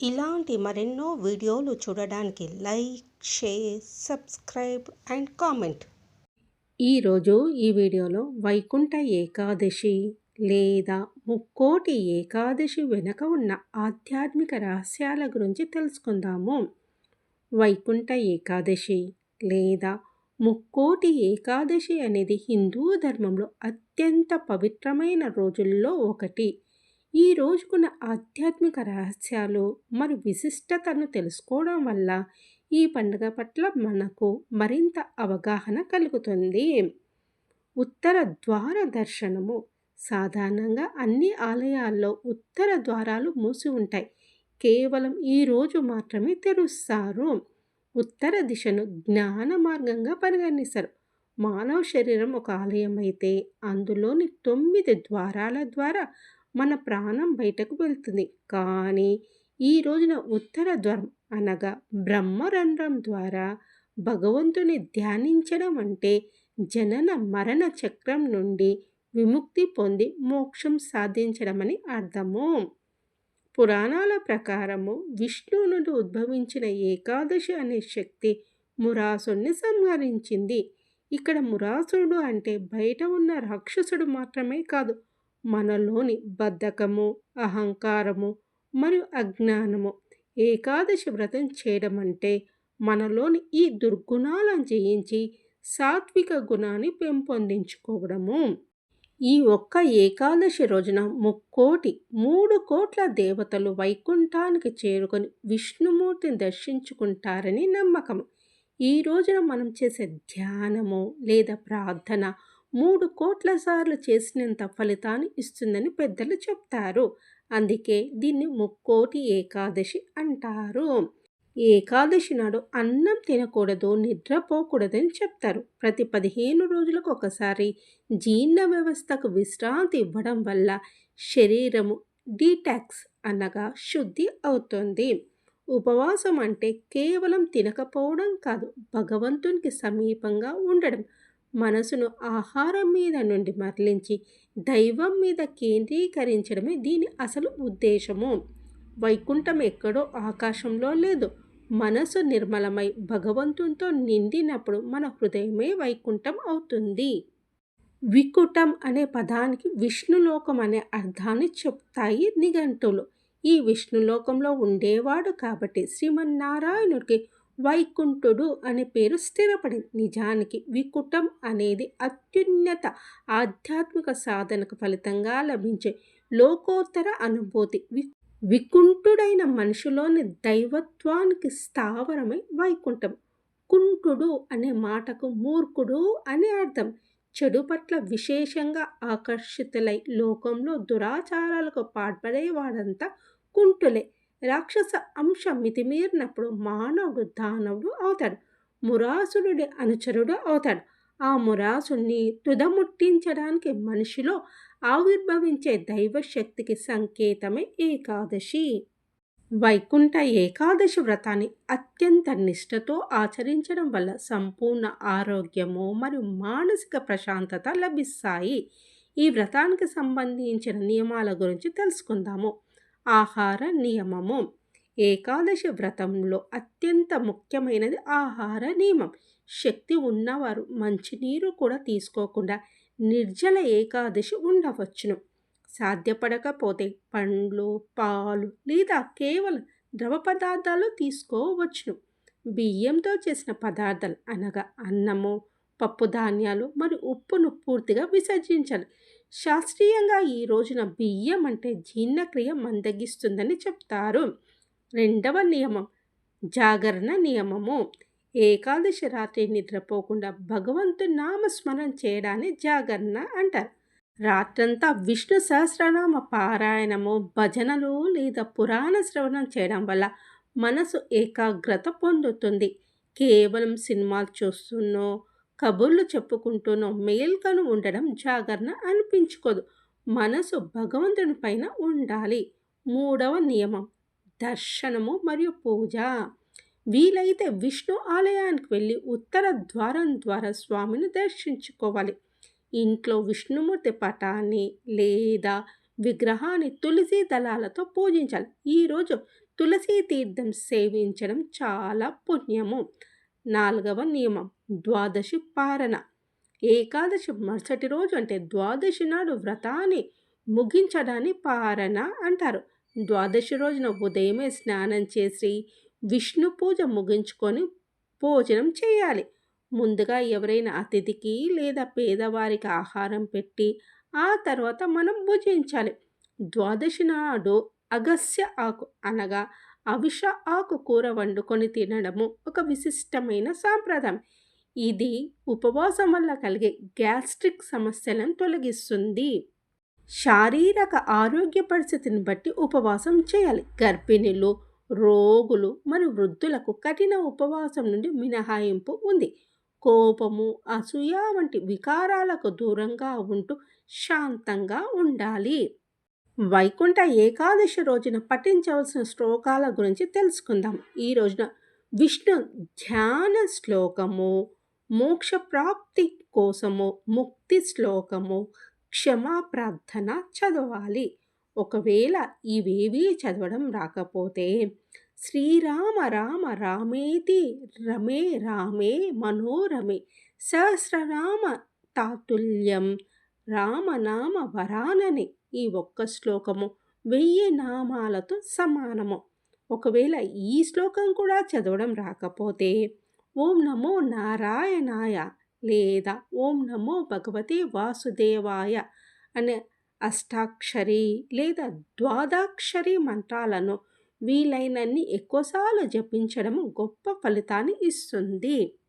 ఇలాంటి మరెన్నో వీడియోలు చూడడానికి like share subscribe and comment. ఈరోజు ఈ వీడియోలో వైకుంఠ ఏకాదశి లేదా ముక్కోటి ఏకాదశి వెనుక ఉన్న ఆధ్యాత్మిక రహస్యాల గురించి తెలుసుకుందాము. వైకుంఠ ఏకాదశి లేదా ముక్కోటి ఏకాదశి అనేది హిందూ ధర్మంలో అత్యంత పవిత్రమైన రోజుల్లో ఒకటి. ఈ రోజుకున్న ఆధ్యాత్మిక రహస్యాలు మరి విశిష్టతను తెలుసుకోవడం వల్ల ఈ పండుగ పట్ల మనకు మరింత అవగాహన కలుగుతుంది. ఉత్తర ద్వార దర్శనము. సాధారణంగా అన్ని ఆలయాల్లో ఉత్తర ద్వారాలు మూసి ఉంటాయి. కేవలం ఈరోజు మాత్రమే తెరుస్తారు. ఉత్తర దిశను జ్ఞాన మార్గంగా పరిగణిస్తారు. మానవ శరీరం ఒక ఆలయం అయితే అందులోని తొమ్మిది ద్వారాల ద్వారా మన ప్రాణం బయటకు వెళ్తుంది. కానీ ఈ రోజున ఉత్తర ద్వారం అనగా బ్రహ్మరంధ్రం ద్వారా భగవంతుని ధ్యానించడం అంటే జనన మరణ చక్రం నుండి విముక్తి పొంది మోక్షం సాధించడమని అర్థము. పురాణాల ప్రకారము విష్ణువునుడు ఉద్భవించిన ఏకాదశి అనే శక్తి మురాసుని సంహరించింది. ఇక్కడ మురాసుడు అంటే బయట ఉన్న రాక్షసుడు మాత్రమే కాదు మనలోని బద్ధకము అహంకారము మరియు అజ్ఞానము ఏకాదశి వ్రతం చేయడం అంటే మనలోని ఈ దుర్గుణాలను జయించి సాత్విక గుణాన్ని పెంపొందించుకోవడము. ఈ ఒక్క ఏకాదశి రోజున ముక్కోటి మూడు కోట్ల దేవతలు వైకుంఠానికి చేరుకొని విష్ణుమూర్తిని దర్శించుకుంటారని నమ్మకం ఈ రోజున మనం చేసే ధ్యానము లేదా ప్రార్థన మూడు కోట్ల సార్లు చేసినంత ఫలితాన్ని ఇస్తుందని పెద్దలు చెప్తారు. అందుకే దీన్ని ముక్కోటి ఏకాదశి అంటారు. ఏకాదశి నాడు అన్నం తినకూడదు నిద్రపోకూడదని చెప్తారు. ప్రతి పదిహేను రోజులకు ఒకసారి జీర్ణ వ్యవస్థకు విశ్రాంతి ఇవ్వడం వల్ల శరీరము డీటాక్స్ అనగా శుద్ధి అవుతుంది. ఉపవాసం అంటే కేవలం తినకపోవడం కాదు భగవంతునికి సమీపంగా ఉండడం మనసును ఆహారం మీద నుండి మరలించి దైవం మీద కేంద్రీకరించడమే దీని అసలు ఉద్దేశము. వైకుంఠం ఎక్కడో ఆకాశంలో లేదు. మనసు నిర్మలమై భగవంతునితో నిండినప్పుడు మన హృదయమే వైకుంఠం అవుతుంది. వికుటం అనే పదానికి విష్ణులోకం అనే అర్థాన్ని చెప్తాయి నిఘంటులు ఈ విష్ణులోకంలో ఉండేవాడు కాబట్టి శ్రీమన్నారాయణుడికి వైకుంఠుడు అనే పేరు స్థిరపడింది. నిజానికి వికుటం అనేది అత్యున్నత ఆధ్యాత్మిక సాధనకు ఫలితంగా లభించే లోకోత్తర అనుభూతి. వి వికుంఠుడైన మనిషిలోని దైవత్వానికి స్థావరమై వైకుంఠం. కుంఠుడు అనే మాటకు మూర్ఖుడు అనే అర్థం. చెడు పట్ల విశేషంగా ఆకర్షితులై లోకంలో దురాచారాలకు పాల్పడేవాడంతా కుంటులే రాక్షస అంశం మితిమీరినప్పుడు మానవుడు దానవుడు అవుతాడు. మురాసురుడి అనుచరుడు అవుతాడు. ఆ మురాసుని తుదముట్టించడానికి మనిషిలో ఆవిర్భవించే దైవశక్తికి సంకేతమే ఏకాదశి. వైకుంఠ ఏకాదశి వ్రతాన్ని అత్యంత నిష్ఠతో ఆచరించడం వల్ల సంపూర్ణ ఆరోగ్యము మరియు మానసిక ప్రశాంతత లభిస్తాయి. ఈ వ్రతానికి సంబంధించిన నియమాల గురించి తెలుసుకుందాము. ఆహార నియమము. ఏకాదశి వ్రతంలో అత్యంత ముఖ్యమైనది ఆహార నియమం. శక్తి ఉన్నవారు మంచినీరు కూడా తీసుకోకుండా నిర్జల ఏకాదశి ఉండవచ్చును. సాధ్యపడకపోతే పండ్లు పాలు లేదా కేవలం ద్రవ పదార్థాలు తీసుకోవచ్చును. బియ్యంతో చేసిన పదార్థాలు అనగా అన్నము పప్పు ధాన్యాలు మరియు ఉప్పును పూర్తిగా విసర్జించాలి. శాస్త్రీయంగా ఈ రోజున బియ్యం అంటే జీర్ణక్రియ మందగిస్తుందని చెప్తారు. రెండవ నియమం జాగరణ నియమము. ఏకాదశి రాత్రి నిద్రపోకుండా భగవంతు నామస్మరణ చేయడాన్ని జాగరణ అంటారు. రాత్రంతా విష్ణు సహస్రనామ పారాయణము భజనలు లేదా పురాణ శ్రవణం చేయడం వల్ల మనసు ఏకాగ్రత పొందుతుంది. కేవలం సినిమాలు చూస్తున్నో కబుర్లు చెప్పుకుంటూనో మేల్కను ఉండడం జాగరణ అనిపించుకోదు. మనసు భగవంతుని పైన ఉండాలి. మూడవ నియమం దర్శనము మరియు పూజ. వీలైతే విష్ణు ఆలయానికి వెళ్ళి ఉత్తర ద్వారం ద్వారా స్వామిని దర్శించుకోవాలి. ఇంట్లో విష్ణుమూర్తి పటాన్ని లేదా విగ్రహాన్ని తులసి దళాలతో పూజించాలి. ఈరోజు తులసి తీర్థం సేవించడం చాలా పుణ్యము. నాలుగవ నియమం ద్వాదశి పారణ. ఏకాదశి మరుసటి రోజు అంటే ద్వాదశి నాడు వ్రతాన్ని ముగించడాన్ని పారణ అంటారు. ద్వాదశి రోజున ఉదయమే స్నానం చేసి విష్ణు పూజ ముగించుకొని భోజనం చేయాలి. ముందుగా ఎవరైనా అతిథికి లేదా పేదవారికి ఆహారం పెట్టి ఆ తర్వాత మనం భుజించాలి. ద్వాదశి నాడు అగస్య ఆకు అనగా అవిష ఆకు కూర వండుకొని తినడము ఒక విశిష్టమైన సాంప్రదాయం. ఇది ఉపవాసం వల్ల కలిగే గ్యాస్ట్రిక్ సమస్యలను తొలగిస్తుంది. శారీరక ఆరోగ్య పరిస్థితిని బట్టి ఉపవాసం చేయాలి. గర్భిణులు రోగులు మరియు వృద్ధులకు కఠిన ఉపవాసం నుండి మినహాయింపు ఉంది. కోపము అసూయ వంటి వికారాలకు దూరంగా ఉంటూ శాంతంగా ఉండాలి. వైకుంఠ ఏకాదశి రోజున పఠించవలసిన శ్లోకాల గురించి తెలుసుకుందాం. ఈ రోజున విష్ణు ధ్యాన శ్లోకము మోక్ష ప్రాప్తి కోసము ముక్తి శ్లోకము క్షమా ప్రార్థన చదవాలి. ఒకవేళ ఇవేవీ చదవడం రాకపోతే శ్రీరామ రామ రామేతి రమే రామే మనోరమే సహస్రరామ తాతుల్యం రామనామ వరానని ఈ ఒక్క శ్లోకము వెయ్యి నామాలతో సమానము. ఒకవేళ ఈ శ్లోకం కూడా చదవడం రాకపోతే ఓం నమో నారాయణాయ లేదా ఓం నమో భగవతే వాసుదేవాయ అనే అష్టాక్షరి లేదా ద్వాదాక్షరి మంత్రాలను వీలైనన్ని ఎక్కువసార్లు జపించడం గొప్ప ఫలితాన్ని ఇస్తుంది.